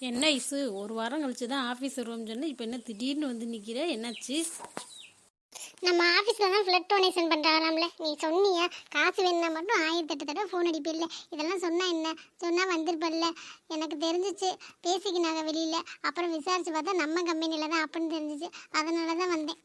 என்ன ஐசு? ஒரு வாரம் கழிச்சு தான் ஆஃபீஸ் வருவோம்னு சொன்னேன். இப்போ என்ன திடீர்னு வந்து நிற்கிற என்னாச்சு? நம்ம ஆஃபீஸில் தான் ஃப்ளட் டொனேஷன் பண்ணுறாங்களாம்ல நீ சொன்னியா? காசு வேணும்னா மட்டும் ஆயிரத்தி எட்டு தடவை ஃபோன் அடிப்பில்ல. இதெல்லாம் சொன்னால் என்ன? சொன்னால் வந்திருப்பல்ல. எனக்கு தெரிஞ்சிச்சு. பேசிக்கினாங்க வெளியில். அப்புறம் விசாரித்து பார்த்தா நம்ம கம்பெனியில் தான் அப்படின்னு தெரிஞ்சிச்சு. அதனால தான் வந்தேன்.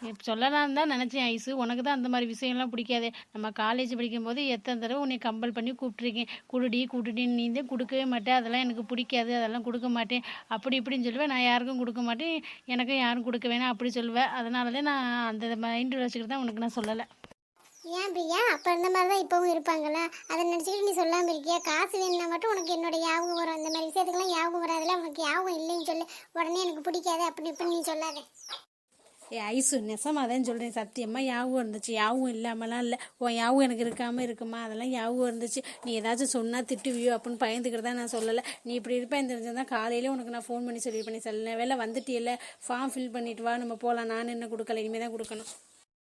சொல்லலாம்னு சொல்லலாம் தான் நினச்சேன் ஐசு. உனக்கு தான் அந்த மாதிரி விஷயம்லாம் பிடிக்காது. நம்ம காலேஜ் படிக்கும்போது எத்தனை தடவை உன்னை கம்பல் பண்ணி கூப்பிட்ருக்கேன் குடுடி குடுடின்னு நீ தான் கொடுக்கவே மாட்டேன் அதெல்லாம் எனக்கு பிடிக்காது. அதெல்லாம் கொடுக்க மாட்டேன். அப்படி இப்படின்னு சொல்லுவேன். நான் யாருக்கும் கொடுக்க மாட்டேன். எனக்கும் யாரும் கொடுக்க வேணாம். அப்படி சொல்லுவேன் அதனால தான் நான் அந்த மைண்டு வச்சுக்கிட்டு தான் உனக்கு நான் சொல்லலை. ஏன் பிரியா? அப்போ இருந்த மாதிரி தான் இப்போவும் இருப்பாங்களா அதை நினச்சிக்கிட்டு நீ சொல்லாமல் இருக்கியா? காசு வேணும்னா மட்டும் உனக்கு என்னோட ஞாபகம் வரும். அந்த மாதிரி விஷயத்துக்குலாம் ஞாபகம் வராதுல உனக்கு ஞாபகம் இல்லைன்னு சொல்லு. உடனே எனக்கு பிடிக்காது. அப்படி இப்படி நீ சொல்லாத. ஏ ஐசு நெசமாக தான் சொல்கிறேன் சத்தியமாக யாவும் இருந்துச்சு யாவும் இல்லாமலாம் இல்லை. உன் யாவும் எனக்கு இருக்காமல் இருக்குமா? அதெல்லாம் யாவும் இருந்துச்சு நீ ஏதாச்சும் சொன்னால் திட்டுவியோ அப்படின்னு பயந்துக்கிட்டு தான் நான் சொல்லலை. நீ இப்படி இருப்பேன் தெரிஞ்சிருந்தா காலையில உனக்கு நான் ஃபோன் பண்ணி சொல்லியிருப்பேன் நீ சொல்ல. வேலை வந்துட்டியல்ல. ஃபார்ம் ஃபில் பண்ணிட்டு வா. நம்ம போகலாம் நான் என்ன கொடுக்கல? இனிமேல் தான் கொடுக்கணும்.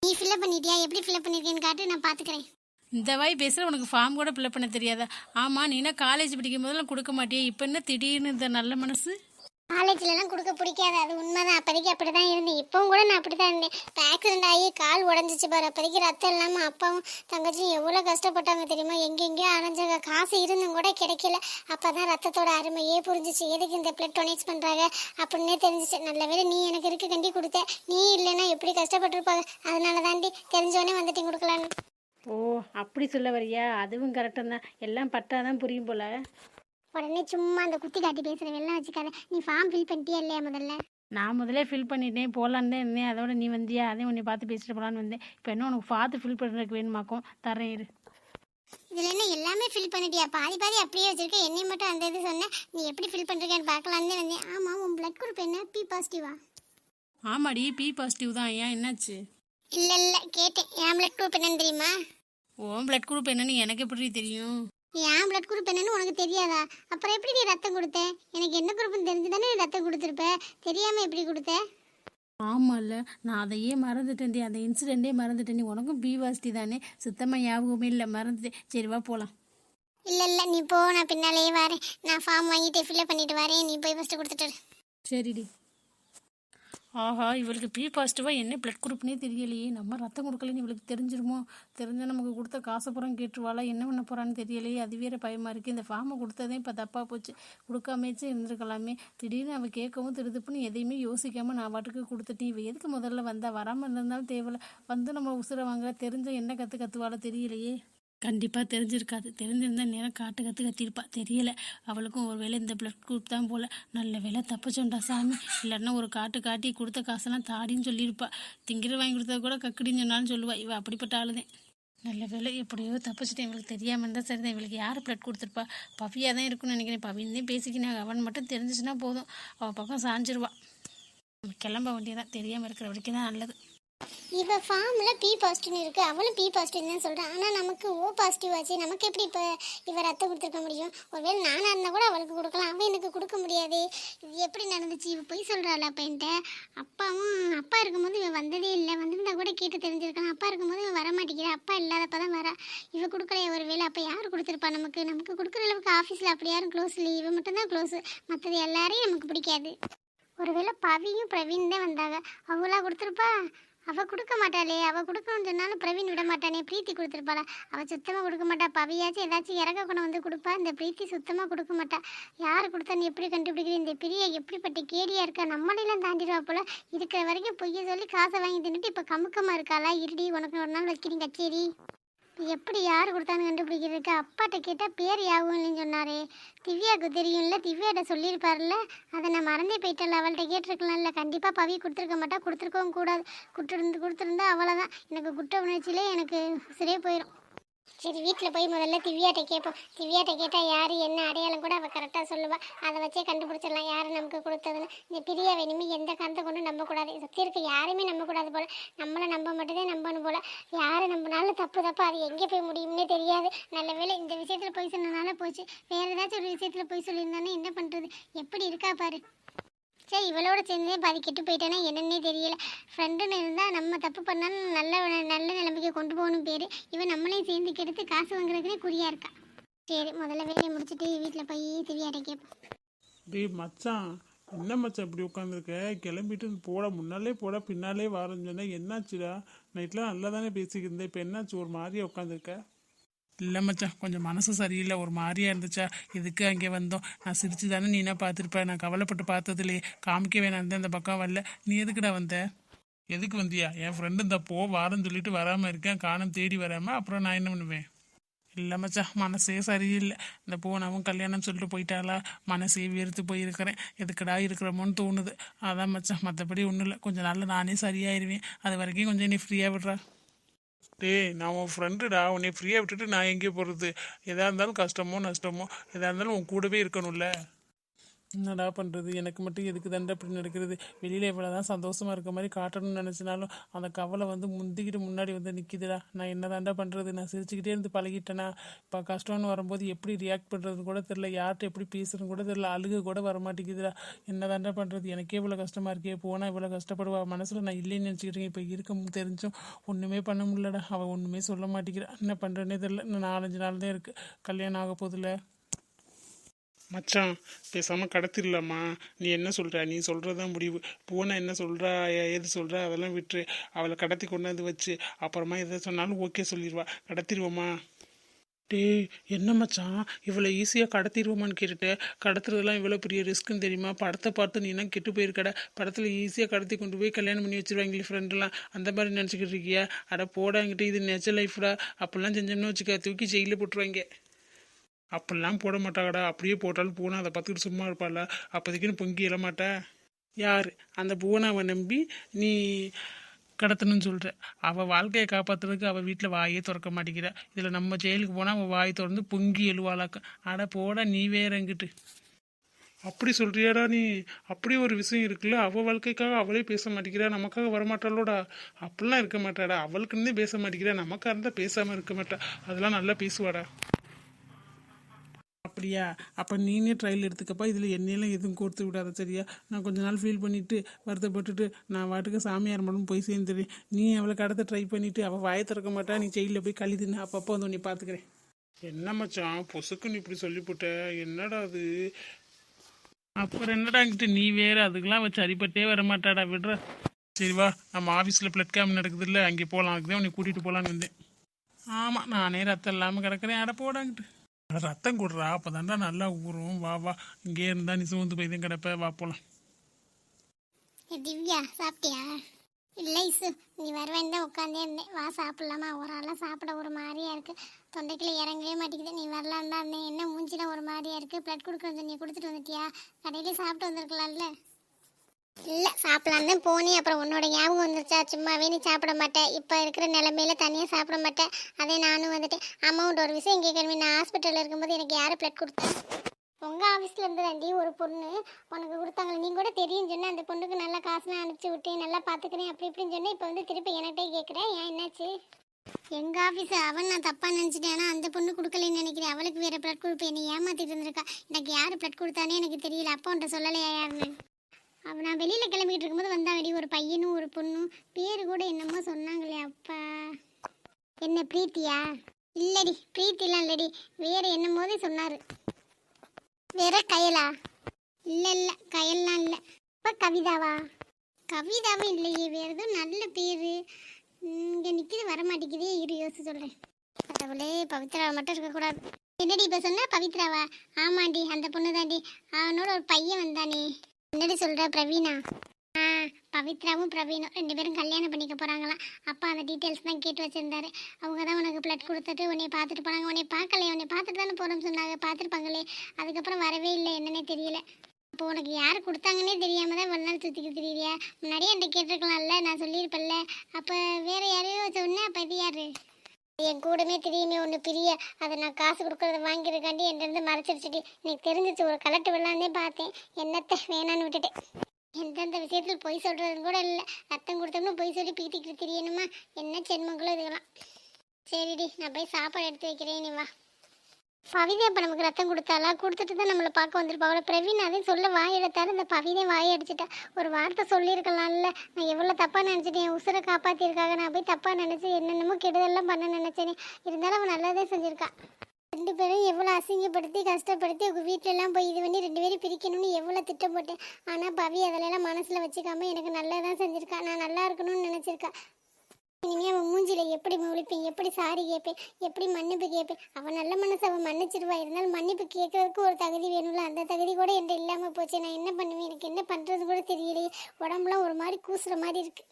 நீ ஃபில்அப் பண்ணிட்டியா? எப்படி ஃபில்அப் பண்ணியிருக்கேன்னு காட்டு. நான் பார்த்துக்கிறேன் இந்த வாய் பேசுகிற உனக்கு ஃபார்ம் கூட ஃபில்அப் பண்ண தெரியாதா? ஆமாம் நீனா காலேஜ் படிக்கும் போதெல்லாம் கொடுக்க மாட்டியே? இப்போ என்ன திடீர்னு இந்த நல்ல மனசு? காலேஜ்லலாம் கொடுக்க பிடிக்காது. அது உண்மைதான். அப்போதைக்கு அப்படி தான் இருந்தேன். இப்போவும் கூட நான் அப்படி தான் இருந்தேன். இப்போ ஆக்சிடென்ட் ஆகி கால் உடஞ்சிச்சு பாரு. அப்போதைக்கு ரத்தம் இல்லாமல் அப்பாவும் தங்கச்சியும் எவ்வளோ கஷ்டப்பட்டாங்க தெரியுமா? எங்கெங்கேயோ அரைஞ்சாங்க காசு இருந்தும் கூட கிடைக்கல. அப்போ தான் ரத்தத்தோட அருமையே புரிஞ்சிச்சு. எதுக்கு இந்த பிளட் டொனேட் பண்ணுறாங்க அப்படின்னே தெரிஞ்சிச்சு. நல்ல வேலை நீ எனக்கு இருக்க கண்டி கொடுத்த. நீ இல்லைன்னா எப்படி கஷ்டப்பட்டுருப்பாங்க? அதனால தாண்டி தெரிஞ்சவொடனே வந்துட்டு கொடுக்கலான்னு. ஓ அப்படி சொல்ல வரியா? அதுவும் கரெக்டாக தான். எல்லாம் பட்டாதான் புரியும் போல. உடனே சும்மா அந்த குத்தி காட்டி பேசுகிறவெல்லாம் வச்சுக்காத. நீ ஃபார்ம் ஃபில் பண்ணிட்டியா இல்லையா முதல்ல? நான் முதல்ல ஃபில் பண்ணிட்டேன். போகலான்னு தான் இருந்தேன். அதோட நீ வந்தியா? அதே உன்னை பார்த்து பேசிட்டு போகலான்னு வந்தேன். இப்போ என்ன உனக்கு பார்த்து ஃபில் பண்ணுறதுக்கு வேணுமாக்கும்? தரேன் இரு. இதில் என்ன எல்லாமே ஃபில் பண்ணிட்டியா? பாதி பாதி அப்படியே வச்சிருக்க. என்னை மட்டும் அந்த இது சொன்னேன் நீ எப்படி ஃபில் பண்ணுறேன்னு பார்க்கலான்னு வந்தேன். ஆமாம் உன் பிளட் குரூப் என்ன? பி பாசிட்டிவா ஆமாடி பி பாசிட்டிவ் தான். ஏன்? என்னாச்சு? இல்லை இல்லை. கேட்டேன். என் பிளட் குரூப் என்னன்னு தெரியுமா? உன் பிளட் குரூப் என்னன்னு எனக்கு எப்படி தெரியும்? என் பிளட் குரூப் என்னன்னு உனக்கு தெரியாதா? அப்புறம் எப்படி நீ ரத்தம் கொடுத்த? எனக்கு என்ன குரூப்னு தெரிஞ்சு தானே நீ ரத்தம் கொடுத்துருப்ப. தெரியாமல் எப்படி கொடுத்த? ஆமாம்ல நான் அதையே மறந்துட்டேன்டி அந்த இன்சிடெண்ட்டே மறந்துட்டேன் நீ உனக்கும் பி பாசிட்டி தானே. சுத்தமாக ஞாபகமே இல்லை. மறந்துட்டேன். சரி வா போகலாம் இல்லை இல்லை நீ போ. நான் பின்னாலேயே வரேன். நான் ஃபார்ம் வாங்கிட்டு ஃபில்அப் பண்ணிட்டு வரேன். நீ போய் ஃபஸ்ட்டு கொடுத்துட்டு. சரிடி ஆஹா இவளுக்கு பி பாசிட்டிவாக என்ன பிளட் குரூப்னே தெரியலையே. நம்ம ரத்தம் கொடுக்கலன்னு இவளுக்கு தெரிஞ்சிருமோ? தெரிஞ்சால் நமக்கு கொடுத்த காசு புறம் கேட்டுருவாளா? என்ன பண்ண போகிறான்னு தெரியலையே. அது வேற பயமாக இருக்குது இந்த ஃபார்மை கொடுத்ததே இப்போ தப்பாக போச்சு. கொடுக்காமேச்சு இருந்திருக்கலாமே. திடீர்னு அவள் கேட்கவும் திருதுப்புன்னு எதையுமே யோசிக்காமல் நான் வாட்டுக்கு கொடுத்துட்டேன். இவள் எதுக்கு முதல்ல வந்தால் வராமல் இருந்தாலும் தேவையில்ல. வந்து நம்ம உசுரை வாங்க தெரிஞ்ச என்ன கற்று கற்றுவாளோ தெரியலையே. கண்டிப்பாக தெரிஞ்சிருக்காது. தெரிஞ்சிருந்தால் நேரம் காட்டு கற்று கத்திருப்பா. தெரியல. அவளுக்கும் ஒரு வேளை இந்த பிளட் குரூப் தான் போல. நல்ல வேலை தப்பிச்சோண்டா சாமி. இல்லைன்னா ஒரு காட்டு காட்டி கொடுத்த காசெல்லாம் தாடின்னு சொல்லியிருப்பா. திங்கிற வாங்கி கொடுத்தா கூட கக்கடின்னு சொன்னாலும் சொல்லுவா. இவள் அப்படிப்பட்ட ஆளுதேன் நல்ல வேலை எப்படியோ தப்பிச்சிட்டேன். இவளுக்கு தெரியாமல் இருந்தால் சரிதான். இவளுக்கு யார் பிளட் கொடுத்துருப்பா? பவியாக தான் இருக்குன்னு நினைக்கிறேன். பவின்னு பேசிக்கினாங்க அவன் மட்டும் தெரிஞ்சிச்சுன்னா போதும். அவள் பக்கம் சாஞ்சிருவா. கிளம்ப வேண்டியதான் தெரியாமல் இருக்கிற வரைக்கும் தான் நல்லது. இப்போ ஃபார்மில் பி பாசிட்டிவ் இருக்குது அவளும் பி பாசிட்டிவ் தான் சொல்கிறான் ஆனால் நமக்கு ஓ பாசிட்டிவ் ஆச்சு. நமக்கு எப்படி இப்போ இவ ரத்தம் கொடுத்துருக்க முடியும்? ஒருவேளை நானாக இருந்தால் கூட அவளுக்கு கொடுக்கலாம். அவன் எனக்கு கொடுக்க முடியாது. இது எப்படி நடந்துச்சு? இவ போய் சொல்கிறாள் அப்போ என்கிட்ட? அப்பாவும் அப்பா இருக்கும்போது இவன் வந்ததே இல்லை. வந்திருந்தா கூட கேட்டு தெரிஞ்சிருக்கலாம். அப்பா இருக்கும்போது இவன் வரமாட்டேங்கிறா அப்பா இல்லாதப்ப தான் வரா. இவ கொடுக்கலையே ஒரு வேலை அப்போ யார் கொடுத்துருப்பா நமக்கு? நமக்கு கொடுக்குற அளவுக்கு ஆஃபீஸில் அப்படி யாரும் க்ளோஸ் இல்லை இவன் மட்டும்தான் க்ளோஸ் மற்றது எல்லாரையும் நமக்கு பிடிக்காது. ஒருவேளை பவியும் பிரவீன் தான் வந்தாங்க. அவங்களா கொடுத்துருப்பா? அவள் கொடுக்க மாட்டாளே. அவள் கொடுக்கணும்னு சொன்னாலும் பிரவீன் விட மாட்டானே. பிரீத்தி கொடுத்துருப்பாளா? அவள் சுத்தமாக கொடுக்க மாட்டா. பவியாச்சும் ஏதாச்சும் இறக்க குணம் வந்து கொடுப்பா. இந்த பிரீத்தி சுத்தமாக கொடுக்க மாட்டா. யார் கொடுத்தா நீ எப்படி கண்டுபிடிக்கிற? இந்த பிரியா எப்படிப்பட்ட கேடியா இருக்கா? நம்மளையெல்லாம் தாண்டிடுவா போல. இருக்கிற வரைக்கும் பொய்ய சொல்லி காசை வாங்கி தின்னுட்டு இப்போ கமுக்கமாக இருக்காளா? இருடி உனக்கு ஒரு நாள் வைக்கிறீங்க கச்சேரி. எப்படி யார் கொடுத்தான்னு கண்டுபிடிக்கிறதுக்கு அப்பாட்ட கேட்டால் பேர் யாகும்னு சொன்னாரே. திவ்யாவுக்கு தெரியும்ல திவ்யாட்ட சொல்லியிருப்பார்ல அதை நான் மறந்தே போயிட்டல அவள்கிட்ட கேட்டிருக்கலாம்ல. கண்டிப்பாக பவி கொடுத்துருக்க மாட்டா கொடுத்துருக்கவும் கூடாது. கொடுத்துருந்து கொடுத்துருந்தா அவ்வளோதான் எனக்கு குற்ற உணர்ச்சியிலே எனக்கு உசிரே போயிடும் சரி வீட்டில் போய் முதல்ல திவ்யாட்ட கேட்போம் திவ்யாட்ட கேட்டால் யார் என்ன அடையாளம் கூட அவள் கரெக்டாக சொல்லுவா. அதை வச்சே கண்டுபிடிச்சிடலாம் யார் நமக்கு கொடுத்ததுன்னு. இந்த பிரியா வேணுமே எந்த காரணத்தை கொண்டு நம்பக்கூடாது சுற்றி இருக்க யாரையுமே நம்பக்கூடாது போல. நம்மளை நம்ப மட்டும்தான் நம்பணும் போல. யாரை நம்பினாலும் தப்பு தப்பா. அது எங்கே போய் முடியும்னே தெரியாது. நல்ல வேலை இந்த விஷயத்தில் போய் சொன்னனால போச்சு. வேறு ஏதாச்சும் ஒரு விஷயத்தில் போய் சொல்லியிருந்தானே என்ன பண்ணுறது எப்படி இருக்கா பாரு. சரி இவளோட சேர்ந்தே பாதி கெட்டு போயிட்டேன்னா என்னன்னே தெரியல. ஃப்ரெண்டுன்னு இருந்தால் நம்ம தப்பு பண்ணாலும் நல்ல நல்ல நிலைமைக்கு கொண்டு போகணும் பேர். இவன் நம்மளையும் சேர்ந்து கெடுத்து காசு வாங்குறதுக்குனே குறியாக இருக்கா. சரி முதல்ல வேலையை முடிச்சுட்டு வீட்டில் போய் திவ்யாட்ட கேட்போம் டேய் மச்சான் என்ன மச்சான் இப்படி உட்காந்துருக்க கிளம்பிட்டு போட முன்னாலே போட பின்னாலே வரேன்னு சொன்னால் என்னாச்சுடா? நைட்லாம் நல்லா தானே பேசிக்கிட்டு இருந்தேன் இப்போ என்னாச்சு? ஒரு மாதிரியே உட்காந்துருக்க இல்லை மச்சான் கொஞ்சம் மனசு சரியில்லை ஒரு மாதிரியா இருந்துச்சா? இதுக்கு அங்கே வந்தோம்? நான் சிரிச்சு தானே நீ என்ன பார்த்துருப்ப? நான் கவலைப்பட்டு பார்த்ததுலே காமிக்க நான் அந்த பக்கம் வரல. நீ எதுக்குடா வந்த? எதுக்கு வந்தியா? என் ஃப்ரெண்டு இந்த போ வாரம் சொல்லிட்டு வராமல் இருக்கேன். காணம் தேடி வராமல் அப்புறம் நான் என்ன பண்ணுவேன்? இல்லை மச்சான் மனசே சரியில்லை. இந்த போனவும் கல்யாணம் சொல்லிட்டு போயிட்டாளா? மனசே வெறுத்து போயிருக்கிறேன். எதுக்குடா இருக்கிறோமோன்னு தோணுது. அதான் மச்சான் மற்றபடி ஒன்றும் இல்லை. கொஞ்சம் நாளில் நானே சரியாயிருவேன். அது வரைக்கும் கொஞ்சம் நீ ஃப்ரீயாக விடுறா. டேய் நான் உன் ஃப்ரெண்டுடா உன்னை ஃப்ரீயாக விட்டுட்டு நான் எங்கேயோ போகிறது எதாக இருந்தாலும் கஷ்டமோ நஷ்டமோ எதாக இருந்தாலும் உன் கூடவே இருக்கணும்ல. என்னடா பண்ணுறது எனக்கு மட்டும் எதுக்கு தண்டை அப்படி நடக்கிறது? வெளியில் எவ்வளோ தான் சந்தோஷமாக இருக்க மாதிரி காட்டணும்னு நினச்சினாலும் அந்த கவலை வந்து முந்திக்கிட்டு முன்னாடி வந்து நிற்கிதுடா நான் என்ன தாண்டா பண்ணுறது நான் சிரிச்சுக்கிட்டே இருந்து பழகிட்டேனா? இப்போ கஷ்டம்னு வரும்போது எப்படி ரியாக்ட் பண்ணுறதுன்னு கூட தெரில யார்கிட்ட எப்படி பேசுறதுன்னு கூட தெரில அழுக கூட வர மாட்டேங்குதுடா. என்ன தாண்டா பண்ணுறது எனக்கே இவ்வளோ கஷ்டமாக இருக்கே. போனால் இவ்வளோ கஷ்டப்படுவா? மனசில் நான் இல்லைன்னு நினச்சிக்கிட்டேன். இப்போ இருக்க தெரிஞ்சும் ஒன்றுமே பண்ண முடியலடா. அவள் ஒன்றுமே சொல்ல மாட்டேங்கிறா. என்ன பண்ணுறேன்னே தெரில இன்னும் நாலஞ்சு நாள் தான் இருக்குது கல்யாணம் ஆக போதில்லை மச்சான் பேசாமல் கடத்திடலாமா நீ என்ன சொல்கிற நீ சொல்கிறதான் முடிவு. பூனை என்ன சொல்கிறா ஏது சொல்கிறா அதெல்லாம் விட்டுரு. அவளை கடத்தி கொண்டாந்து வச்சு அப்புறமா எதை சொன்னாலும் ஓகே சொல்லிடுவா கடத்திடுவோமா டேய் என்ன மச்சான்? இவ்வளோ ஈஸியாக கடத்திடுவோமான்னு கேட்டுட்டு. கடத்துறதுலாம் இவ்வளோ பெரிய ரிஸ்க்குன்னு தெரியுமா? படத்தை பார்த்து நீ என்ன கெட்டு போயிருக்கட? படத்தில் ஈஸியாக கடத்தி கொண்டு போய் கல்யாணம் பண்ணி வச்சிருவாங்களே ஃப்ரெண்டெல்லாம் அந்த மாதிரி நினச்சிக்கிட்டு இருக்கியா? அட போடாங்கிட்டு இது நெச்ச லைஃப்டா அப்படிலாம் செஞ்சோம்னு வச்சுக்க தூக்கி ஜெயிலில் போட்டுருவாங்க. அப்படிலாம் போட மாட்டாங்கடா. அப்படியே போட்டாலும் பூனை அதை பார்த்துக்கிட்டு சும்மா இருப்பாள்ல. அப்போதைக்குன்னு பொங்கி எழமாட்டா யார்? அந்த பூனாவை நம்பி நீ கடத்தணும்னு சொல்கிற அவள் வாழ்க்கையை காப்பாற்றுறதுக்கு அவள் வீட்டில் வாயே திறக்க மாட்டேங்கிறா. இதில் நம்ம ஜெயிலுக்கு போனால் அவள் வாய் திறந்து பொங்கி எழுவாளாக்கும் அட போடா நீ வேற எங்கிட்டு அப்படி சொல்கிறியாடா நீ? அப்படி ஒரு விஷயம் இருக்குல்ல. அவள் வாழ்க்கைக்காக அவளே பேச மாட்டேங்கிறா. நமக்காக வரமாட்டாளோடா. அப்படிலாம் இருக்க மாட்டாடா. அவளுக்குன்னே பேச மாட்டேங்கிறா. நமக்காக இருந்தால் பேசாமல் இருக்க மாட்டா. அதெல்லாம் நல்லா பேசுவாடா. அப்படியா அப்போ நீனே ட்ரையல் எடுத்துக்கப்பா. இதில் எண்ணெயெல்லாம் எதுவும் கொடுத்து விடாத சரியா? நான் கொஞ்ச நாள் ஃபீல் பண்ணிவிட்டு வருத்தப்பட்டுட்டு நான் வாட்டுக்கு சாமியார் மட்டும் போய் சேர்ந்துடுறேன். நீ அவளை கடத்த ட்ரை பண்ணிவிட்டு அவள் வாயை திறக்க மாட்டா. நீ ஜெயிலில் போய் கழி தின்னு அப்பப்போ வந்து உன்னை பார்த்துக்கிறேன். என்ன மச்சான்? பொசுக்குன்னு இப்படி சொல்லிவிட்ட என்னடா அது? அப்புறம் என்னடாங்கிட்டு நீ வேற? அதுக்கெல்லாம் அவள் சரிப்பட்டே வர மாட்டாடா விடுற. சரி வா. நம்ம ஆஃபீஸில் பிளட் கேம்ப் நடக்குது இல்லை அங்கே போகலாம் அதுக்கு தான் உன்னை கூட்டிகிட்டு போகலான்னு வந்தேன். ஆமாம் நானே ரத்தம் இல்லாமல் கிடக்குறேன். அட போடாங்கிட்டு ரத்தம் கொடுறா. அப்போ நல்லா ஊறும். வா வா. இங்கே இருந்தால் நீ சுமந்து போய் தான் கிடப்ப. வா போகலாம் திவ்யா சாப்பிட்டியா? இல்லை இசு. நீ வருவேன் தான் உட்காந்தே இருந்தேன். வா சாப்பிடலாமா? ஒரு ஆளாக சாப்பிட ஒரு மாதிரியா இருக்கு. தொண்டைக்குள்ள இறங்கவே மாட்டேங்குது. நீ வரலான்னு தான் இருந்தேன். என்ன மூஞ்சிலாம் ஒரு மாதிரியா இருக்கு? பிளட் கொடுக்குறது நீ கொடுத்துட்டு வந்துட்டியா? கடையிலே சாப்பிட்டு வந்திருக்கலாம்ல. சாப்பிடலான்னு தான் போனேன். அப்புறம் உன்னோட ஞாபகம் வந்துருச்சா? சும்மாவே நீ சாப்பிட மாட்டேன் இப்போ இருக்கிற நிலமையில தனியாக சாப்பிட மாட்டேன் அதே நானும் வந்துட்டேன். அமௌண்ட் ஒரு விஷயம் கேட்கணுமே. நான் ஹாஸ்பிட்டலில் இருக்கும்போது எனக்கு யார் பிளட் கொடுத்தா? உங்கள் ஆஃபீஸில் இருந்து தாண்டி ஒரு பொண்ணு உனக்கு கொடுத்தாங்க நீ கூட தெரியும் சொன்னால் அந்த பொண்ணுக்கு நல்லா காசுலாம் அனுப்பிச்சி விட்டேன். நல்லா பார்த்துக்கிறேன் அப்படி இப்படின்னு சொன்னேன் இப்போ வந்து திருப்பி என்கிட்டே கேட்குறேன். ஏன் என்னாச்சு? எங்கள் ஆஃபீஸ் அவன் நான் தப்பாக நினச்சிட்டேன். ஆனால் அந்த பொண்ணு கொடுக்கலன்னு நினைக்கிறேன். அவளுக்கு வேறு பிளட் கொடுப்பேன். என்னை ஏமாற்றிட்டு இருந்திருக்கா. எனக்கு யார் பிளட் கொடுத்தானே எனக்கு தெரியல. அப்பா உன்ட்ட சொல்லலையா யாருன்னு? அவன் நான் வெளியில் கிளம்பிட்டு இருக்கும்போது வந்தா வெடி ஒரு பையனும் ஒரு பொண்ணும். பேர் கூட என்னமோ சொன்னாங்களே அப்பா. என்ன பிரீத்தியா? இல்லடி பிரீத்திலாம் இல்லடி. வேறு என்னமோதே சொன்னார். வேற கயலா? இல்லை இல்லை கயல்லாம் இல்லை. இப்போ கவிதாவா? கவிதாவும் இல்லையே வேறு ஏதோ நல்ல பேர். இங்கே நிற்கிது வர மாட்டேங்குதே இரு யோசிச்சு சொல்கிறேன் கடவுளே பவித்ராவை மட்டும் இருக்கக்கூடாது என்னடி இப்போ சொன்னால் பவித்ராவா? ஆமாண்டி அந்த பொண்ணு தாண்டி அவனோட ஒரு பையன் வந்தானே. என்னடி சொல்கிற பிரவீனா? ஆ பவித்ராவும் பிரவீனும் ரெண்டு பேரும் கல்யாணம் பண்ணிக்க போகிறாங்களாம் அப்பா அந்த டீட்டெயில்ஸ் தான் கேட்டு வச்சிருந்தாரு. அவங்க தான் உனக்கு பிளட் கொடுத்துட்டு உன்னை பார்த்துட்டு போனாங்க. உன்னை பார்க்கலையே உன்னை பார்த்துட்டு தானே போகிறோம்னு சொன்னாங்க. பார்த்துருப்பாங்களே. அதுக்கப்புறம் வரவே இல்லை என்னன்னே தெரியல. அப்போ உனக்கு யார் கொடுத்தாங்கன்னே தெரியாம தான் ஒரு நாள் சுற்றிக்க தெரியலையா முன்னாடியே என்கிட்ட கேட்டிருக்கலாம்ல நான் சொல்லியிருப்பேன்ல. அப்போ வேறு யாரையோ சொன்னேன் அப்போ இது யார்? என் கூடமே திரியுமே ஒன்று பிரிய அதை நான் காசு கொடுக்கறத வாங்கியிருக்காண்டி என்கிட்ட மறைச்சிருச்சுடி எனக்கு தெரிஞ்சிச்சு ஒரு கலட்டு விடலான்னே பார்த்தேன். என்னத்தை வேணான்னு விட்டுட்டேன். எந்தெந்த விஷயத்தில் பொய் சொல்கிறதுன்னு கூட இல்லை. ரத்தம் கொடுத்தோம்னு பொய் சொல்லி பீத்திக்கிட்டு திரியணுமா? என்ன ஜென்மங்களோ இதுக்கெல்லாம் சரிடி நான் போய் சாப்பாடு எடுத்து வைக்கிறேன் நீ வா. பவிதே இப்போ நமக்கு ரத்தம் கொடுத்தாளா? கொடுத்துட்டு தான் நம்மளை பார்க்க வந்திருப்பா. அவளை பிரவீன் அதையும் சொல்ல வாய் எடுத்தாரு இந்த பவிதே வாய் அடிச்சிட்டா. ஒரு வார்த்தை சொல்லியிருக்கலாம்ல. நான் எவ்வளோ தப்பாக நினச்சிட்டேன். என் உசுரை காப்பாற்றிருக்காங்க நான் போய் தப்பாக நினச்சி என்னென்னமோ கெடுதெல்லாம் பண்ண நினச்சேனே. இருந்தாலும் அவன் நல்லதே செஞ்சிருக்கா. ரெண்டு பேரும் எவ்வளோ அசிங்கப்படுத்தி கஷ்டப்படுத்தி உங்கள் வீட்டிலலாம் போய் இது பண்ணி ரெண்டு பேரும் பிரிக்கணும்னு எவ்வளோ கஷ்டப்பட்டேன் ஆனால் பவி அதிலெல்லாம் மனசில் வச்சுக்காம எனக்கு நல்லா தான் செஞ்சுருக்கா. நான் நல்லா இருக்கணும்னு நினச்சிருக்கேன் இனிமே அவன் மூஞ்சில எப்படி முழிப்பேன் எப்படி சாரி கேட்பேன் எப்படி மன்னிப்பு கேட்பேன்? அவன் நல்ல மனசு அவன் மன்னிச்சிருவா. இருந்தாலும் மன்னிப்பு கேட்கறதுக்கு ஒரு தகுதி வேணும்ல. அந்த தகுதி கூட என்கிட்ட இல்லாமல் போச்சு. நான் என்ன பண்ணுவேன்? எனக்கு என்ன பண்ணுறது கூட தெரியலையே. உடம்புலாம் ஒரு மாதிரி கூசுற மாதிரி இருக்கு.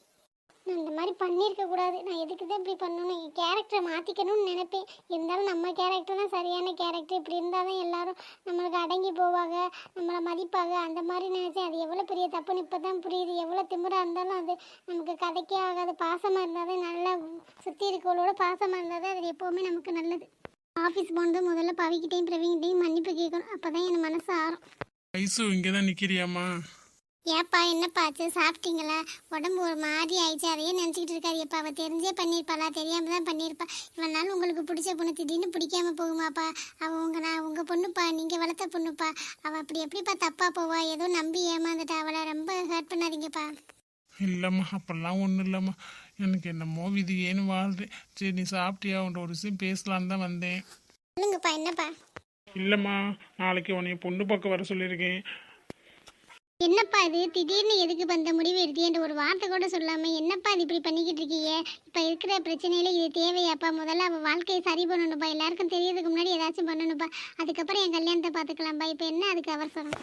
நான் இந்த மாதிரி பண்ணியிருக்க கூடாது. நான் எதுக்கு தான் இப்படி பண்ணணும்? என் கேரக்டரை மாற்றிக்கணும்னு நினைப்பேன். இருந்தாலும் நம்ம கேரக்டர் தான் சரியான கேரக்டர் இப்படி இருந்தால் தான் எல்லாரும் நம்மளுக்கு அடங்கி போவாங்க நம்மளை மதிப்பாங்க. அந்த மாதிரி நினச்சேன். அது எவ்வளோ பெரிய தப்புன்னு இப்போ தான் புரியுது. எவ்வளோ திமிராக இருந்தாலும் அது நமக்கு கதைக்கே ஆகாது. பாசமாக இருந்தால் தான் நல்லா சுற்றி இருக்கவளோட பாசமாக இருந்தால் தான் அது எப்போவுமே நமக்கு நல்லது. ஆஃபீஸ் போனது முதல்ல பவிக்கிட்டையும் பிரவீங்கிட்டையும் மன்னிப்பு கேட்கணும். அப்போ தான் என் மனசு ஆறும். ஐசு இங்கே தான் நிற்கிறியாம்மா ஏப்பா என்னப்பா ஆச்சு? சாப்பிட்டீங்களா? உடம்பு ஒரு மாதிரி ஆயிடுச்சு. அதையே நினச்சிக்கிட்டு இருக்காரு. எப்பா அவள் தெரிஞ்சே பண்ணியிருப்பாளா தெரியாம தான் பண்ணியிருப்பா நாள் உங்களுக்கு பிடிச்ச பொண்ணு திடீர்னு பிடிக்காம போகுமாப்பா? அவள் உங்கள் நான் உங்கள் பொண்ணுப்பா. நீங்கள் வளர்த்த பொண்ணுப்பா. அவள் அப்படி எப்படிப்பா தப்பா போவா? ஏதோ நம்பி ஏமாந்துட்டா. அவளை ரொம்ப ஹர்ட் பண்ணாதீங்கப்பா. இல்லைம்மா அப்பெல்லாம் ஒன்றும் இல்லைம்மா. எனக்கு என்னமோ விதி ஏன்னு வாழ்றேன். சரி நீ சாப்பிட்டியா? உன்ட்ட ஒரு விஷயம் பேசலான்னு தான் வந்தேன். சொல்லுங்கப்பா என்னப்பா? இல்லைம்மா நாளைக்கு உன்னை பொண்ணு பார்க்க வர சொல்லியிருக்கேன். என்னப்பா இது? திடீர்னு எதுக்கு இப்ப முடிவு எடுத்தீன்ற ஒரு வார்த்தை கூட சொல்லாமல் என்னப்பா இது இப்படி பண்ணிக்கிட்டு இருக்கீங்க? இப்போ இருக்கிற பிரச்சனையில இது தேவையாப்பா? முதல்ல அவள் வாழ்க்கையை சரி பண்ணணும்ப்பா. எல்லாருக்கும் தெரியறதுக்கு முன்னாடி ஏதாச்சும் பண்ணணும்ப்பா. அதுக்கப்புறம் என் கல்யாணத்தை பார்த்துக்கலாம்ப்பா. இப்போ என்ன அதுக்கு அவசரம்?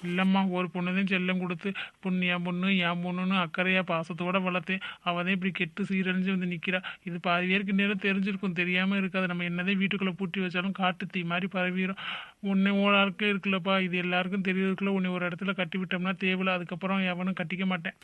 இல்லைம்மா ஒரு பொண்ணு தான் செல்லம் கொடுத்து பொண்ணு என் பொண்ணு என் பொண்ணுன்னு அக்கறையாக பாசத்தோடு வளர்த்து அவள் தான் இப்படி கெட்டு சீரழிஞ்சு வந்து நிற்கிறா இது பாதி பேருக்கு நேரம் தெரிஞ்சிருக்கும் தெரியாமல் இருக்காது. நம்ம என்னதான் வீட்டுக்குள்ளே பூட்டி வச்சாலும் காட்டு தீ மாதிரி பரவிடும் உன்னை ஒரு ஆளுக்கே இருக்குல்லப்பா. இது எல்லாருக்கும் தெரியறதுக்குள்ள உன்னை ஒரு இடத்துல கட்டி விட்டோம்னா தேவையில்ல. அதுக்கப்புறம் எவனும் கட்டிக்க மாட்டேன்.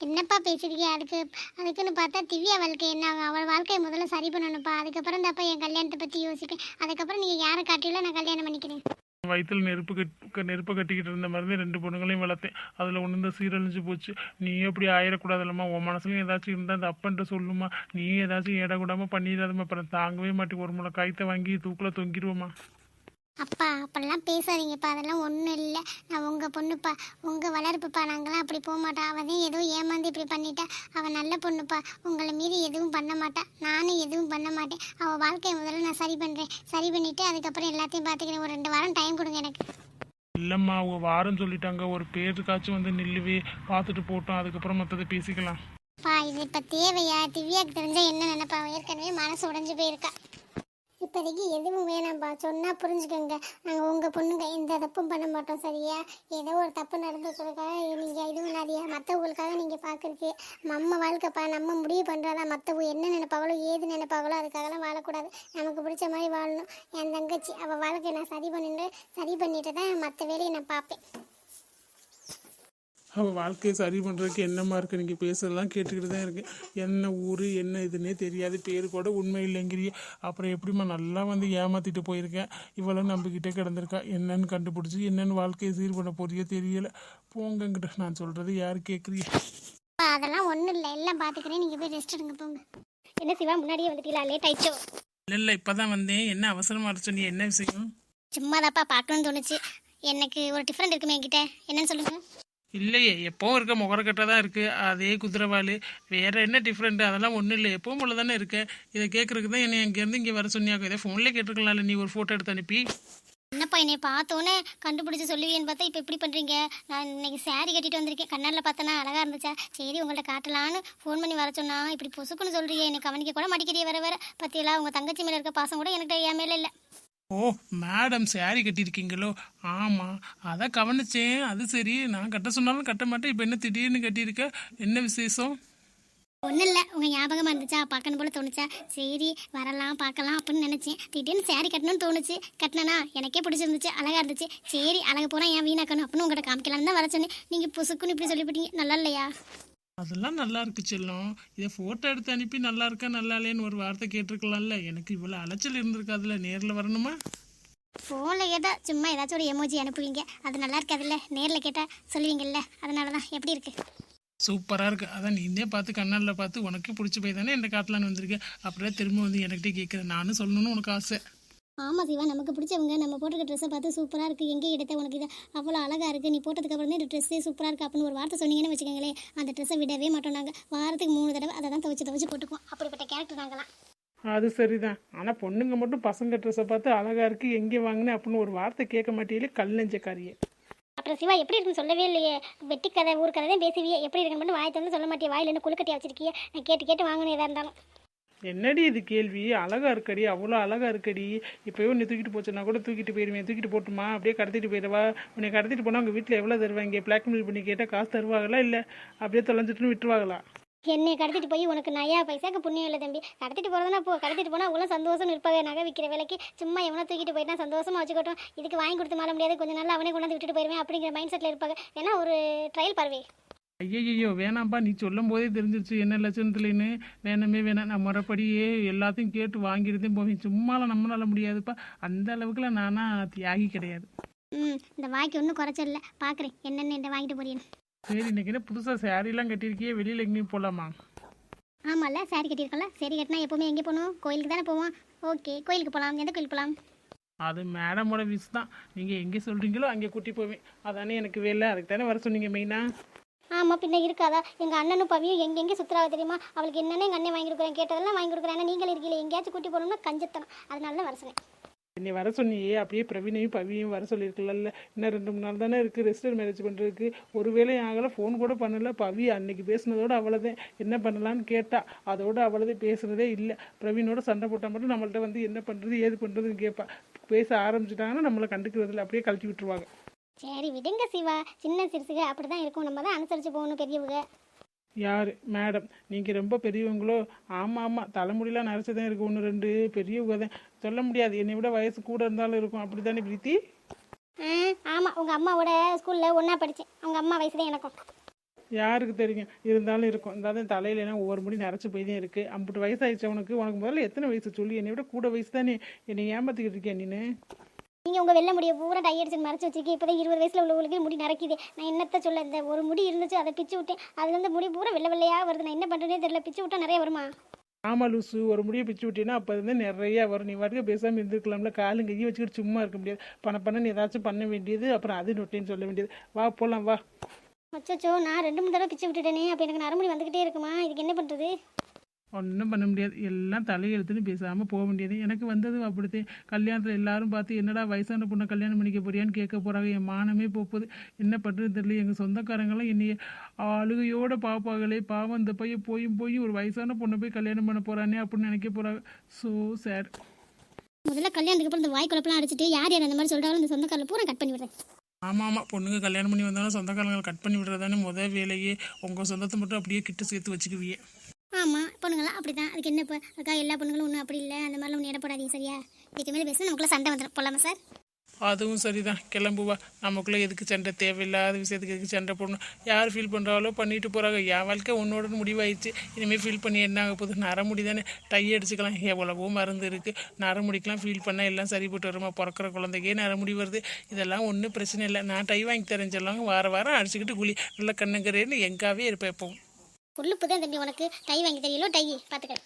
என்னப்பா பேசுறீங்க அதுக்கு அதுக்குன்னு பார்த்தா திவ்யா வாழ்க்கை என்ன? ஆகும்? அவள் வாழ்க்கையை முதல்ல சரி பண்ணணும்ப்பா. அதுக்கப்புறம் தான்ப்பா என் கல்யாணத்தை பற்றி யோசிப்பேன். அதுக்கப்புறம் நீங்கள் யாரை காட்டிலும் நான் கல்யாணம் பண்ணிக்கிறேன்? வயிற்றில் நெருப்பு கட் நெருப்பை கட்டிக்கிட்டு இருந்த மாதிரி தான் ரெண்டு பொண்ணுங்களையும் வளர்த்தேன். அதில் ஒன்று இந்த சீரழிஞ்சு போச்சு. நீ எப்படி ஆயிடக்கூடாதுல்லம்மா உன் மனசுலையும் ஏதாச்சும் இருந்தால் அந்த அப்பன்ட்ட சொல்லுமா. நீ ஏதாச்சும் இட கூடாமல் பண்ணிடாதம்மா. அப்புறம் தாங்கவே மாட்டேன். ஒரு முளை காய்த்த வாங்கி தூக்கில் தொங்கிடுவோம்மா அப்பா அப்படிலாம் பேசாதீங்கப்பா. அதெல்லாம் ஒன்றும் இல்லை. நான் உங்கள் பொண்ணுப்பா. உங்கள் வளர்ப்புப்பா. நாங்களாம் அப்படி போக மாட்டோம். அவள் தான் ஏதோ ஏமாந்து இப்படி பண்ணிட்டா. அவள் நல்ல பொண்ணுப்பா. உங்களை மீறி எதுவும் பண்ண மாட்டா. நானும் எதுவும் பண்ண மாட்டேன். அவள் வாழ்க்கையை முதல்ல நான் சரி பண்ணுறேன் சரி பண்ணிவிட்டு அதுக்கப்புறம் எல்லாத்தையும் பார்த்துக்கிறேன். ஒரு ரெண்டு வாரம் டைம் கொடுங்க எனக்கு. இல்லைம்மா அவங்க வாரம் சொல்லிட்டாங்க. ஒரு பேருக்காச்சும் வந்து நில்லுவே. பார்த்துட்டு போட்டோம். அதுக்கப்புறம் மற்றதை பேசிக்கலாம். பா இது இப்போ தேவையா? திவ்யாக்கு தெரிஞ்சால் என்ன நினைப்பா? ஏற்கனவே மனசு உடைஞ்சு போயிருக்கா. இப்போதைக்கு எதுவும் வேணாம்ப்பா சொன்னால் புரிஞ்சுக்கோங்க. நாங்கள் உங்கள் பொண்ணுங்க எந்த தப்பும் பண்ண மாட்டோம் சரியா? ஏதோ ஒரு தப்பு நடந்துக்கிறதுக்காக நீங்கள் இது பண்ணாதியா மற்றவங்களுக்காக நீங்கள் பார்க்குறக்கு நம்ம வாழ்க்கைப்பா நம்ம முடிவு பண்ணுறதா மற்றவங்க என்ன நினைப்பாங்களோ ஏது நினைப்பாங்களோ அதுக்காகலாம் வாழக்கூடாது. நமக்கு பிடிச்ச மாதிரி வாழணும். என் தங்கச்சி அவள் வாழ்க்கையை நான் சரி பண்ணிட்டு சரி பண்ணிட்டு தான் மற்ற வேலையை நான் பார்ப்பேன். அவள் வாழ்க்கையை சரி பண்ணுறதுக்கு என்னம்மா இருக்குது நீங்கள் பேசுறதெல்லாம் கேட்டுக்கிட்டு தான் இருக்கேன். என்ன ஊர் என்ன இதுன்னே தெரியாது. பேர் கூட உண்மை இல்லைங்கிறிய. அப்புறம் எப்படிம்மா நல்லா வந்து ஏமாற்றிட்டு போயிருக்கேன். இவளும் நம்பிக்கிட்டே கிடந்திருக்கா. என்னன்னு கண்டுபிடிச்சி என்னென்னு வாழ்க்கையை சீர் பண்ண போறியோ தெரியல. போங்கங்கிட்ட நான் சொல்கிறது யார் அப்பா, அதெல்லாம் ஒன்றும் இல்லை. எல்லாம் பார்த்துக்கிறேன் நீங்கள் போய் ரெஸ்ட் எடுங்க போங்க. என்ன சிவா முன்னாடியே வந்துட்டீங்களா? லேட் ஆயிடுச்சோ? இல்லை இல்லை. இப்போ தான் வந்தேன். என்ன அவசரமாக இருச்சு நீ? என்ன விஷயம்? சும்மாதாப்பா பார்க்கணும்னு தோணுச்சு. எனக்கு ஒரு டிஃப்ரெண்ட் இருக்குமே என்கிட்ட. என்னன்னு சொல்லுங்க. இல்லையே எப்பவும் இருக்க முகரக்கட்டை தான் இருக்குது அதே குதிரவாள் வேறு என்ன டிஃப்ரெண்ட்டு அதெல்லாம் ஒன்றும் இல்லை எப்பவும் போல தானே இருக்கேன் இதை கேட்குறதுக்கு தான் என்னை இங்கேருந்து இங்கே வர சொன்னியாக்கும். இதை ஃபோன்லேயே கேட்டுருக்கலாம்ல நீ ஒரு ஃபோட்டோ எடுத்து அனுப்பி. என்னப்பா என்னை பார்த்தோன்னே கண்டுபிடிச்சி சொல்லுவீன்னு பார்த்தா இப்போ எப்படி பண்ணுறீங்க நான் இன்னைக்கு சாரி கட்டிட்டு வந்திருக்கேன். கண்ணாடில் பார்த்தனா அழகாக இருந்துச்சா? சரி உங்கள்ட்ட காட்டலான்னு ஃபோன் பண்ணி வர சொன்னா இப்படி பொசுக்குன்னு சொல்கிறீங்க என்னை கவனிக்க கூட மாட்டேங்கிறீ வர வர பற்றியெல்லாம் உங்கள் தங்கச்சி மேலே இருக்க பாசம் கூட எனக்கு என் மேலே இல்லை. ஓ மேடம் சாரி கட்டியிருக்கீங்களோ? ஆமாம் அதை கவனிச்சேன். அது சரி நான் கட்ட சொன்னாலும் கட்ட மாட்டேன். இப்போ என்ன திடீர்னு கட்டியிருக்க? என்ன விசேஷம்? ஒன்றும் இல்லை. உங்கள் ஞாபகமாக இருந்துச்சா பார்க்கணும் போல தோணுச்சா? சரி வரலாம் பார்க்கலாம் அப்படின்னு நினச்சேன். திடீர்னு saree கட்டணும்னு தோணுச்சு. கட்டினனா எனக்கே பிடிச்சிருந்துச்சு. அழகாக இருந்துச்சு. சரி அழகு போனால் ஏன் வீணாக்கணும் அப்படின்னு உங்கள்கிட்ட காமிக்கலாம்னு தான் வர சொன்னேன். நீங்கள் புசுக்குன்னு இப்படி சொல்லிவிட்டீங்க. நல்லா இல்லையா? அதெல்லாம் நல்லா இருக்கு செல்லம். இதை ஃபோட்டோ எடுத்து அனுப்பி நல்லா இருக்கா நல்லா இல்லையான்னு ஒரு வார்த்தை கேட்டிருக்கலாம்ல. எனக்கு இவ்வளோ அலைச்சல் இருந்திருக்காதுல்ல நேரில் வரணுமா? ஃபோனில் கேட்டால் சும்மா ஏதாச்சும் ஒரு எமோஜி அனுப்புவீங்க. அது நல்லா இருக்காதுல்ல நேரில் கேட்டால் சொல்லுவீங்கல்ல. அதனால தான் எப்படி இருக்கு? சூப்பராக இருக்கு. அதான் நீந்தே பார்த்து கண்ணாடில் பார்த்து உனக்கே பிடிச்சி போய் தானே என்ன காட்டலான்னு வந்திருக்கேன் அப்படியே திரும்ப வந்து என்கிட்ட கேட்குறேன் நானும் சொல்லணும்னு உனக்கு ஆசை. ஆமாம் சிவா நமக்கு பிடிச்சவங்க நம்ம போட்டிருக்க ட்ரெஸ்ஸை பார்த்து சூப்பராக இருக்குது எங்கே எடுத்த உனக்கு இது அவ்வளோ அழகாக இருக்குது நீ போட்டதுக்கு அப்புறம் தான் இந்த ட்ரெஸ்ஸே சூப்பராக இருக்குது அப்படின்னு ஒரு வார்த்தை சொன்னீங்கன்னு வச்சுக்கோங்களேன். அந்த ட்ரெஸ்ஸை விடவே மாட்டோம் நாங்கள் வாரத்துக்கு மூணு தடவை அதை தான் துவச்சி துவச்சி போட்டுக்குவோம். அப்படிப்பட்ட கேரக்டர் நாங்களாம் அது சரிதான். ஆனால் பொண்ணுங்க மட்டும் பசங்க ட்ரெஸ்ஸை பார்த்து அழகா இருக்கு எங்கே வாங்கினேன் அப்படின்னு ஒரு வார்த்தை கேட்க மாட்டேங்களே கல் நெஞ்சக்காரியே. அப்புறம் சிவா எப்படி இருக்குன்னு சொல்லவே இல்லையே. வெட்டி கதை ஊர் கதை தான் பேசுவியே. எப்படி இருக்குன்னு மட்டும் வாய் திறந்து சொல்ல மாட்டியே. வாயில் என்ன குழுக்கட்டியா வச்சிருக்கியே. நான் கேட்டு கேட்டு வாங்கணும் எதா இருந்தாலும். என்னடி இது கேள்வி? அழகா இருக்கடி அவ்வளோ அழகா இருக்கடி. இப்போயோ உன்னை தூக்கிட்டு போச்சுன்னா கூட தூக்கிட்டு போயிடுவேன் தூக்கிட்டு போட்டுமா? அப்படியே கடத்திட்டு போயிடுவா? உன்னை கடத்திட்டு போனால் உங்கள் வீட்டில் எவ்வளோ தருவாங்க? பிளாக்மெயில் பண்ணி கேட்டால் காசு தருவாங்களா இல்லை? அப்படியே தொலைஞ்சிட்டுன்னு விட்டுருவாங்களா? என்னை கடத்திட்டு போய் உனக்கு நயா பைசாக்கு புண்ணியம் இல்லை தம்பி. கடத்திட்டு போகிறதுனா போ கடத்திட்டு போனால் அவ்வளோ சந்தோஷம் இருப்பாங்க நகை விற்கிற விலைக்கு சும்மா எவனோ தூக்கிட்டு போயிட்டா சந்தோஷமாக வச்சுக்கட்டும். இதுக்கு வாங்கி கொடுத்து மாற முடியாது. கொஞ்சம் நாள் அவனே கொண்டாந்து விட்டுட்டு போயிருவேன் அப்படிங்கிற மைண்ட் செட்டில் இருப்பாங்க. ஏன்னா ஒரு ட்ரையல் பார்வை. ஐயையோ வேணாம்ப்பா நீ சொல்லும் போதே தெரிஞ்சிருச்சு. என்ன லட்சணத்துலன்னு? வேணாமே வேணாம். நான் முறைப்படியே எல்லாத்தையும் கேட்டு வாங்கிருந்தேன் போவேன் சும்மாலாம் நம்மளால முடியாதுப்பா. அந்த அளவுக்குலாம் நானா தியாகி கிடையாது. ம் இந்த வாய்க்கு ஒன்றும் குறைச்சல பார்க்குறேன் என்னென்ன என்ன வாங்கிட்டு போறீன்னு. சரி இன்னைக்கு என்ன புதுசாக சாரீலாம் கட்டியிருக்கியே? வெளியில் எங்கேயும் போகலாமா ஆமாம்ல சாரி கட்டியிருக்கல சரி கட்டினா எப்போவுமே எங்கே போகணும்? கோயிலுக்கு தானே போவோம். ஓகே கோயிலுக்கு போகலாம் எந்த கோயிலுக்கு போகலாம் அது மேடமோட விஷ் தான். நீங்கள் எங்கே சொல்கிறீங்களோ அங்கே கூட்டி போவேன். அதானே எனக்கு வேலை. அதுக்கு தானே வர சொன்னீங்க மெயினாக ஆமாம் பின்ன இருக்காதா? எங்கள் அண்ணனும் பவியும் எங்கெங்கே சுற்றுறாவ தெரியுமா? அவளுக்கு என்னென்ன எங்கள் அண்ணன் வாங்கி கொடுக்குறேன் கேட்டதெல்லாம் வாங்கி கொடுக்குறேன் நீங்கள் இருக்கீங்க எங்கேயாச்சும் கூட்டி போகணும்னா கஞ்சத்தனம். அதனால தான் வர சொன்னேன். என்னை வர சொன்னியே அப்படியே பிரவீனையும் பவியும் வர சொல்லியிருக்கல இன்னும் ரெண்டு மூணு நாள் தானே இருக்குது ரெஜிஸ்டர் மேரேஜ் பண்ணுறதுக்கு ஒருவேளை ஆகலை ஃபோன் கூட பண்ணல. பவி அன்னைக்கு பேசுனதோட அவ்வளோதான் என்ன பண்ணலான்னு கேட்டா அதோட அவ்வளோதே பேசுனதே இல்லை. பிரவீனோட சண்டை போட்டால் மட்டும் நம்மள்ட்ட வந்து என்ன பண்ணுறது ஏது பண்ணுறதுன்னு கேட்பா பேச ஆரம்பிச்சிட்டாங்கன்னா நம்மளை கண்டுக்கிறது இல்லை அப்படியே கழட்டி விட்டுருவாங்க. சரி விடுங்க சிவா. சின்ன சிறுசுக அப்படி தான் இருக்கும். நம்ம தான் அனுசரித்து போகணும் பெரியவங்க. யார்? மேடம். நீங்கள் ரொம்ப பெரியவங்களோ ஆமாம் ஆமாம் தலைமுடியெலாம் நரைச்சி தான் இருக்குது ஒன்று ரெண்டு பெரியவங்க தான். சொல்ல முடியாது. என்னை விட வயசு கூட இருந்தாலும் இருக்கும். அப்படி தானே பிரீத்தி ஆமாம் உங்கள் அம்மாவோட ஸ்கூலில் ஒன்றா படித்தேன் அவங்க அம்மா வயசு தான் எனக்கும். யாருக்கு தெரியும்? இருந்தாலும் இருக்கும். இருந்தாலும் தலையில எல்லாம் ஒவ்வொரு முடி நரைச்சி போய் தான் இருக்குது அம்புட்டு வயசாயிடுச்சு உனக்கு உனக்கு முதல்ல எத்தனை வயசு சொல்லி? என்னை விட கூட வயசு தானே. என்னை ஏமாற்றிக்கிட்டு இருக்கேன் நீனு நீங்கள் உங்கள் வெள்ளை முடியை பூரா டை அடிச்சு மறைச்சு வச்சிருக்கீங்க. இப்போ தான் இருபது வயசில் உள்ளவங்களுக்கு முடி நரைக்குது. நான் என்னத்த சொல்ல இந்த ஒரு முடி இருந்துச்சு அதை பிச்சு விட்டேன். அதுலேருந்து முடி பூரா வெள்ளை வெள்ளையாக வருது. நான் என்ன பண்ணுறேனே தெரியல. பிச்சு விட்டா நிறைய வருமா? ஆமா லூசு. ஒரு முடியை பிச்சு விட்டீங்கன்னா அப்போ இருந்து நிறைய வரும். நீ வாட்டுக்கு பேசாமல் இருந்திருக்கலாம்ல. காலும் கையும் வச்சுக்கிட்டு சும்மா இருக்க முடியாது. பண்ண பண்ண ஏதாச்சும் பண்ண வேண்டியது. அப்புறம் அது நொட்டேன்னு சொல்ல வேண்டியது. வா போகலாம் வா. அச்சோ நான் ரெண்டு மூணு தடவை பிச்சு விட்டுட்டேனே. அப்போ எனக்கு நரமுடி வந்துக்கிட்டே இருக்குமா? இதுக்கு என்ன பண்ணுறது ஒன்றும் பண்ண முடியாது. எல்லாம் தலையெழுத்துன்னு பேசாமல் போக வேண்டியது. எனக்கு வந்தது அப்படித்தான். கல்யாணத்தில் எல்லாரும் பார்த்து என்னடா வயசான பொண்ணை கல்யாணம் பண்ணிக்க போறியான்னு கேட்க போகிறாங்க என் மானமே போகுது என்ன பண்ணுறது தெரியல. எங்கள் சொந்தக்காரங்களாம் என்னைய அழுகையோட பார்ப்பாங்களே. பாவம் இந்த பையன் போயும் போய் ஒரு வயசான பொண்ணை போய் கல்யாணம் பண்ண போகிறானே அப்படின்னு நினைக்க போகிறாங்க ஸோ சேட் முதல்ல கல்யாணத்துக்கு அப்புறம் இந்த வாய் குழப்பெல்லாம் அடிச்சிட்டு யார் யார் அந்த மாதிரி சொல்கிறாலும் இந்த சொந்தக்காரில் பூரா கட் பண்ணி விடுறேன். ஆமாம் ஆமாம் பொண்ணுங்க கல்யாணம் பண்ணி வந்தாலும் சொந்தக்காரங்களை கட் பண்ணி விடுறதானே முதல் வேலையே. உங்கள் சொந்தத்தை மட்டும் அப்படியே கிட்ட சேர்த்து வச்சுக்குவியே. பொண்ணுங்களாம் அப்படி தான் அதுக்கு என்ன இப்போ? அக்கா எல்லா பொண்ணுங்களும் ஒன்றும் அப்படி இல்லை. அந்த மாதிரிலாம் ஒன்றும் இடப்படாதீங்க சரியா? இதுக்கு மேலே பேசுனா நமக்குள்ள சண்டை வந்துடும் போகலாமா சார்? அதுவும் சரிதான். கிளம்புவா நமக்குள்ளே எதுக்கு சண்டை? தேவையில்லாத விஷயத்துக்கு எதுக்கு சண்டை போடணும்? யார் ஃபீல் பண்ணுறாங்களோ பண்ணிட்டு போகிறாங்க என் வாழ்க்கை உன்னோட முடிவாயிடுச்சு. இனிமேல் ஃபீல் பண்ணி என்ன ஆக போகுது? நரமுடி தானே. டை அடிச்சுக்கலாம். எவ்வளவோ மருந்து இருக்குது நரமுடிக்கெலாம் ஃபீல் பண்ணால் எல்லாம் சரிப்பட்டு வருமா? பிறக்கிற குழந்தைக்கே நரமுடி வருது. இதெல்லாம் ஒன்றும் பிரச்சனை இல்லை. நான் டை வாங்கி தரேன் சொல்லுவாங்க. வார வாரம் அடிச்சுக்கிட்டு குழி. நல்லா கண்ணுங்கிறேன்னு எங்காவே இருப்பேன் எப்போவும். உள்ளுப்பு தான் தம்பி உனக்கு டை வாங்கி தெரியலோ டை பார்த்துக்க